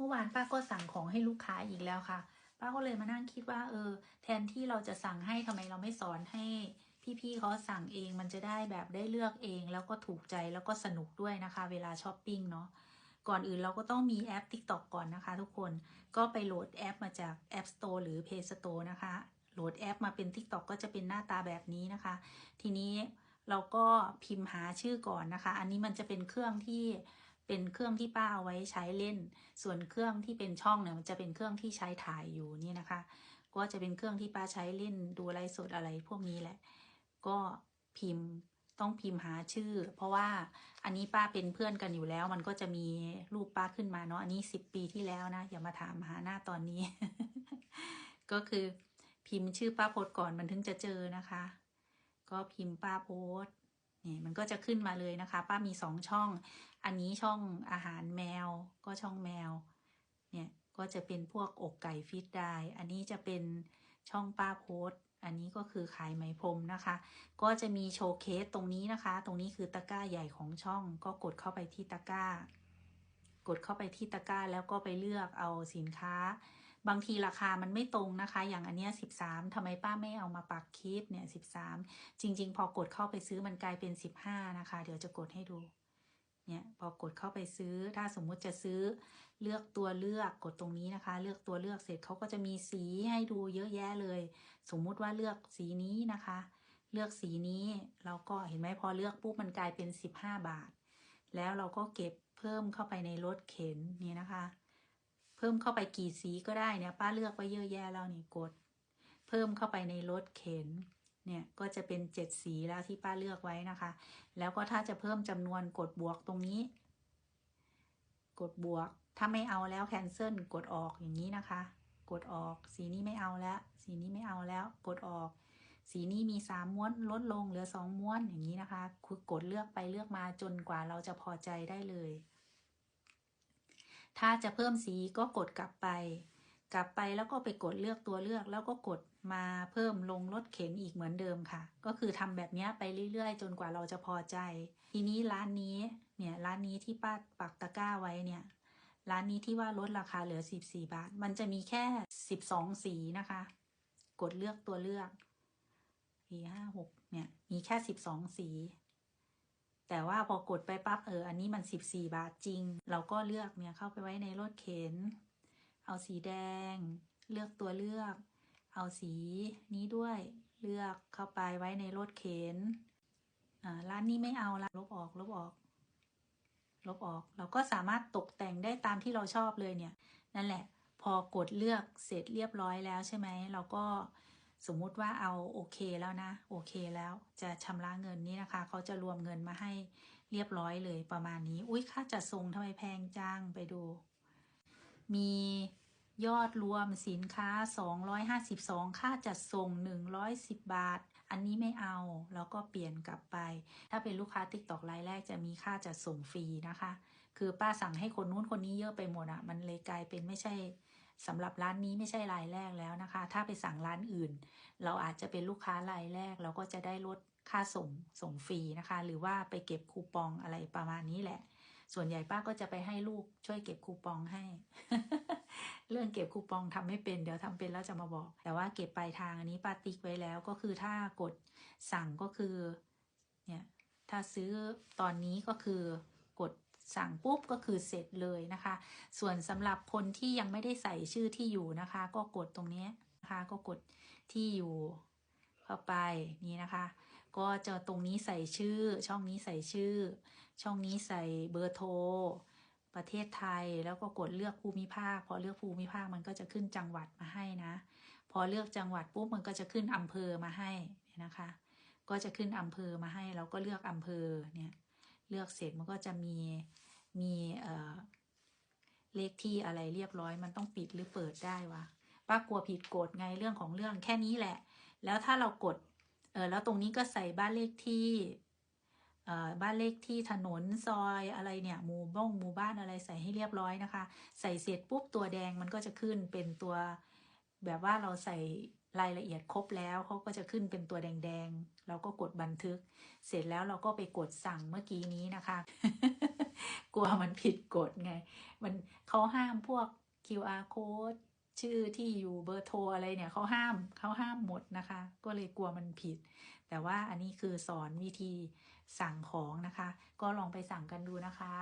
มื่อวานป้าก็สั่งของให้ลูกค้าอีกแล้วค่ะ ป้าก็เลยมานั่งคิดว่า เออ แทนที่เราจะสั่งให้ทำไมเราไม่สอนให้พี่ๆเขาสั่งเองมันจะได้แบบได้เลือกเองแล้วก็ถูกใจแล้วก็สนุกด้วยนะคะ เวลาช้อปปิ้งเนาะก่อนอื่นเราก็ต้องมีแอป TikTok ก่อนนะคะทุกคนก็ไปโหลดแอปมาจาก App Store หรือ Play Store นะคะ โหลดแอปมาเป็น TikTok ก็จะเป็นหน้าตาแบบนี้นะคะ ทีนี้เราก็พิมพ์หาชื่อก่อนนะคะ อันนี้มันจะเป็นเครื่องที่ เป็นเครื่องที่ป้าเอาไว้ใช้เล่น ส่วนเครื่องที่เป็นช่องเนี่ยมันจะเป็นเครื่องที่ใช้ถ่ายอยู่นี่นะคะ ก็จะเป็นเครื่องที่ป้าใช้เล่นดูไลฟ์สดอะไรพวกนี้แหละ ก็พิมพ์ต้องพิมพ์หาชื่อ เพราะว่าอันนี้ป้าเป็นเพื่อนกันอยู่แล้ว มันก็จะมีรูปป้าขึ้นมาเนาะอันนี้สิบปีที่แล้วนะอย่ามาถามหาหน้าตอนนี้ ก็คือพิมพ์ชื่อป้าโพสก่อนมันถึงจะเจอนะคะ ก็พิมพ์ป้าโพส นี่มันก็จะขึ้นมาเลยนะคะ ป้ามีสองช่อง อันนี้ช่องอาหารแมวก็ช่องแมว เนี่ยก็จะเป็นพวกอกไก่ฟิตได้ อันนี้จะเป็นช่องป้าโพสอันนี้ก็คือขายไหมพรมนะคะ ก็จะมีโชว์เคสตรงนี้นะคะ ตรงนี้คือตะกร้าใหญ่ของช่อง ก็กดเข้าไปที่ตะกร้า กดเข้าไปที่ตะกร้าแล้วก็ไปเลือกเอาสินค้า บางทีราคามันไม่ตรงนะคะ อย่างอันเนี้ยสิบสามทำไมป้าไม่เอามาปักคลิปเนี่ยสิบสามจริง ๆ พอกดเข้าไปซื้อมันกลายเป็นสิบห้านะคะ เดี๋ยวจะกดให้ดูเนี่ยพอกดเข้าไปซื้อถ้าสมมุติจะซื้อเลือกตัวเลือกกดตรงนี้นะคะ เลือกตัวเลือกเสร็จเขาก็จะมีสีให้ดูเยอะแยะเลย สมมุติว่าเลือกสีนี้นะคะ เลือกสีนี้เราก็เห็นไหมพอเลือกปุ๊บมันกลายเป็น 15 บาท แล้วเราก็เก็บเพิ่มเข้าไปในรถเข็นนี่นะคะ เพิ่มเข้าไปกี่สีก็ได้เนี่ยป้าเลือกไว้เยอะแยะแล้วนี่กด เพิ่มเข้าไปในรถเข็นเนี่ยก็จะเป็นเจ็ดสีแล้วที่ป้าเลือกไว้นะคะ แล้วก็ถ้าจะเพิ่มจำนวนกดบวกตรงนี้ กดบวก ถ้าไม่เอาแล้วแคนเซิลกดออกอย่างนี้นะคะ กดออก สีนี้ไม่เอาแล้ว สีนี้ไม่เอาแล้ว กดออก สีนี้มีสามม้วนลดลงเหลือสองม้วนอย่างนี้นะคะ คือกดเลือกไปเลือกมาจนกว่าเราจะพอใจได้เลย ถ้าจะเพิ่มสีก็กดกลับไป กลับไปแล้วก็ไปกดเลือกตัวเลือกแล้วก็กดมาเพิ่มลงรถเข็นอีกเหมือนเดิมค่ะ ก็คือทำแบบนี้ไปเรื่อยๆ จนกว่าเราจะพอใจ ทีนี้ร้านนี้เนี่ยร้านนี้ที่ป้าปักตะกร้าไว้เนี่ยร้านนี้ที่ว่าลดราคาเหลือ 14 บาท มันจะมีแค่ 12 สีนะคะ กดเลือกตัวเลือกสี่ห้าหกเนี่ย มีแค่ 12 สี แต่ว่าพอกดไปปั๊บเอออันนี้มัน 14 บาทจริง เราก็เลือกเนี่ยเข้าไปไว้ในรถเข็น เอาสีแดง เลือกตัวเลือก เอาสีนี้ด้วย เลือกเข้าไปไว้ในรถเข็นอ่าร้านนี้ไม่เอาละลบออกลบออก ลบออก เราก็สามารถตกแต่งได้ตามที่เราชอบเลยเนี่ย นั่นแหละ พอกดเลือกเสร็จเรียบร้อยแล้วใช่ไหมเราก็ สมมุติว่าเอาโอเคแล้วนะ โอเคแล้วจะชำระเงินนี้นะคะ เขาจะรวมเงินมาให้เรียบร้อยเลยประมาณนี้ อุ้ยค่าจัดส่งทำไมแพงจังไปดู มียอดรวมสินค้า 252 ค่าจัดส่ง 110 บาท อันนี้ไม่เอา แล้วก็เปลี่ยนกลับไป ถ้าเป็นลูกค้า TikTok รายแรกจะมีค่าจัดส่งฟรีนะคะ คือป้าสั่งให้คนนู้นคนนี้เยอะไปหมดอะมันเลยกลายเป็นไม่ใช่ สำหรับร้านนี้ไม่ใช่รายแรกแล้วนะคะ ถ้าไปสั่งร้านอื่น เราอาจจะเป็นลูกค้ารายแรก เราก็จะได้ลดค่าส่งส่งฟรีนะคะ หรือว่าไปเก็บคูปองอะไรประมาณนี้แหละ ส่วนใหญ่ป้าก็จะไปให้ลูกช่วยเก็บคูปองให้ เรื่องเก็บคูปองทำไม่เป็นเดี๋ยวทำเป็นแล้วจะมาบอก แต่ว่าเก็บปลายทางอันนี้ป้าติ๊กไว้แล้วก็คือถ้ากดสั่งก็คือเนี่ยถ้าซื้อตอนนี้ก็คือกด สั่งปุ๊บก็คือเสร็จเลยนะคะ ส่วนสำหรับคนที่ยังไม่ได้ใส่ชื่อที่อยู่นะคะ ก็กดตรงนี้นะคะ ก็กดที่อยู่เข้าไปนี่นะคะ ก็จะตรงนี้ใส่ชื่อ ช่องนี้ใส่ชื่อ ช่องนี้ใส่เบอร์โทรประเทศไทยแล้วก็กดเลือกภูมิภาค พอเลือกภูมิภาคมันก็จะขึ้นจังหวัดมาให้นะ พอเลือกจังหวัดปุ๊บมันก็จะขึ้นอำเภอมาให้นะคะ ก็จะขึ้นอำเภอมาให้เราก็เลือกอำเภอเนี่ย เลือกเสร็จมันก็จะมีมีเอ่อเลขที่อะไรเรียบร้อย มันต้องปิดหรือเปิดได้วะป้ากลัวผิดกฎไงเรื่องของเรื่องแค่นี้แหละ แล้วถ้าเรากดเออแล้วตรงนี้ก็ใส่บ้านเลขที่เอ่อบ้านเลขที่ถนนซอยอะไรเนี่ยหมู่บ้องหมู่บ้านอะไรใส่ให้เรียบร้อยนะคะ ใส่เสร็จปุ๊บตัวแดงมันก็จะขึ้นเป็นตัวแบบว่าเราใส่ รายละเอียดครบแล้วเขาก็จะขึ้นเป็นตัวแดงๆ เราก็กดบันทึก เสร็จแล้วเราก็ไปกดสั่งเมื่อกี้นี้นะคะ กลัวมันผิดกฎไง มันเขาห้ามพวก QR code ชื่อที่อยู่เบอร์โทรอะไรเนี่ยเขาห้ามเขาห้ามหมดนะคะ ก็เลยกลัวมันผิด แต่ว่าอันนี้คือสอนวิธีสั่งของนะคะ ก็ลองไปสั่งกันดูนะคะ